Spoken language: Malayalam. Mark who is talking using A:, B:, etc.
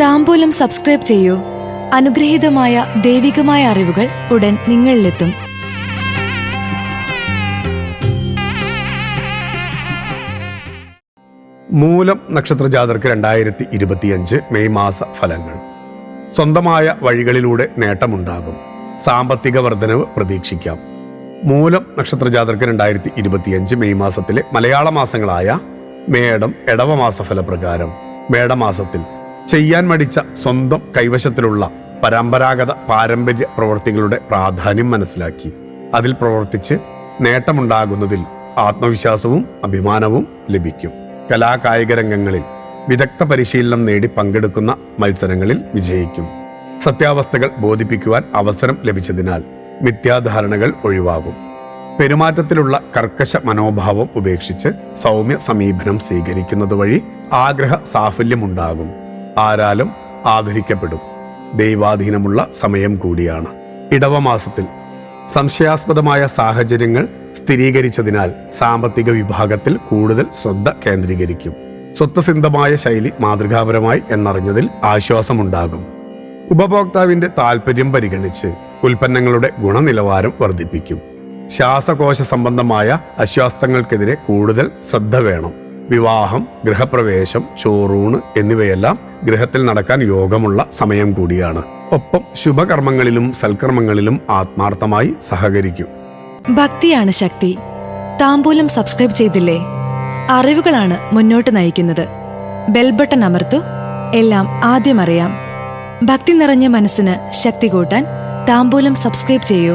A: താമ്പൂലം സബ്സ്ക്രൈബ് ചെയ്യൂ. അനുഗ്രഹീതമായ ദൈവികമായ അറിവുകൾ ഉടൻ നിങ്ങളിലെത്തും.
B: മൂലം നക്ഷത്ര ജാതർക്ക് രണ്ടായിരത്തി ഇരുപത്തിയഞ്ച് മെയ് മാസ ഫലങ്ങൾ. സ്വന്തമായ വഴികളിലൂടെ നേട്ടമുണ്ടാകും. സാമ്പത്തിക വർധനവ് പ്രതീക്ഷിക്കാം. മൂലം നക്ഷത്ര ജാതർക്ക് രണ്ടായിരത്തി ഇരുപത്തിയഞ്ച് മെയ് മാസത്തിലെ മലയാള മാസങ്ങളായ മേടം എടവമാസ ഫലപ്രകാരം. മേടമാസത്തിൽ ചെയ്യാൻ മടിച്ച സ്വന്തം കൈവശത്തിലുള്ള പരമ്പരാഗത പാരമ്പര്യ പ്രവൃത്തികളുടെ പ്രാധാന്യം മനസ്സിലാക്കി. അതിൽ പ്രവർത്തിച്ച് നേട്ടമുണ്ടാകുന്നതിൽ ആത്മവിശ്വാസവും അഭിമാനവും ലഭിക്കും. കലാകായിക രംഗങ്ങളിൽ വിദഗ്ധ പരിശീലനം നേടി പങ്കെടുക്കുന്ന മത്സരങ്ങളിൽ വിജയിക്കും. സത്യാവസ്ഥകൾ ബോധിപ്പിക്കുവാൻ അവസരം ലഭിച്ചതിനാൽ മിഥ്യാധാരണകൾ ഒഴിവാകും. പെരുമാറ്റത്തിലുള്ള കർക്കശ മനോഭാവം ഉപേക്ഷിച്ച് സൗമ്യ സമീപനം സ്വീകരിക്കുന്നത് വഴി ആഗ്രഹ സാഫല്യമുണ്ടാകും. ആരാലും ആദരിക്കപ്പെടും. ദൈവാധീനമുള്ള സമയം കൂടിയാണ്. ഇടവമാസത്തിൽ സംശയാസ്പദമായ സാഹചര്യങ്ങൾ സ്ഥിരീകരിച്ചതിനാൽ സാമ്പത്തിക വിഭാഗത്തിൽ കൂടുതൽ ശ്രദ്ധ കേന്ദ്രീകരിക്കും. സ്വത്വസിദ്ധമായ ശൈലി മാതൃകാപരമായി എന്നറിഞ്ഞതിൽ ആശ്വാസമുണ്ടാകും. ഉപഭോക്താവിന്റെ താൽപ്പര്യം പരിഗണിച്ച് ഉൽപ്പന്നങ്ങളുടെ ഗുണനിലവാരം വർദ്ധിപ്പിക്കും. ശ്വാസകോശ സംബന്ധമായ അസ്വാസ്ഥങ്ങൾക്കെതിരെ കൂടുതൽ ശ്രദ്ധ വേണം. വിവാഹം ഗൃഹപ്രവേശം ചോറൂണ് എന്നിവയെല്ലാം ഗൃഹത്തിൽ നടക്കാൻ യോഗമുള്ള സമയം കൂടിയാണ്. ഒപ്പം ശുഭകർമ്മങ്ങളിലും സൽക്കർമ്മങ്ങളിലും ആത്മാർത്ഥമായി സഹകരിക്കും.
A: ഭക്തിയാണ് ശക്തി. താമ്പൂലം സബ്സ്ക്രൈബ് ചെയ്തില്ലേ? അറിവുകളാണ് മുന്നോട്ട് നയിക്കുന്നത്. ബെൽബട്ടൺ അമർത്തു. എല്ലാം ആദ്യം അറിയാം. ഭക്തി നിറഞ്ഞ മനസ്സിന് ശക്തി കൂട്ടാൻ താമ്പൂലം സബ്സ്ക്രൈബ് ചെയ്യൂ.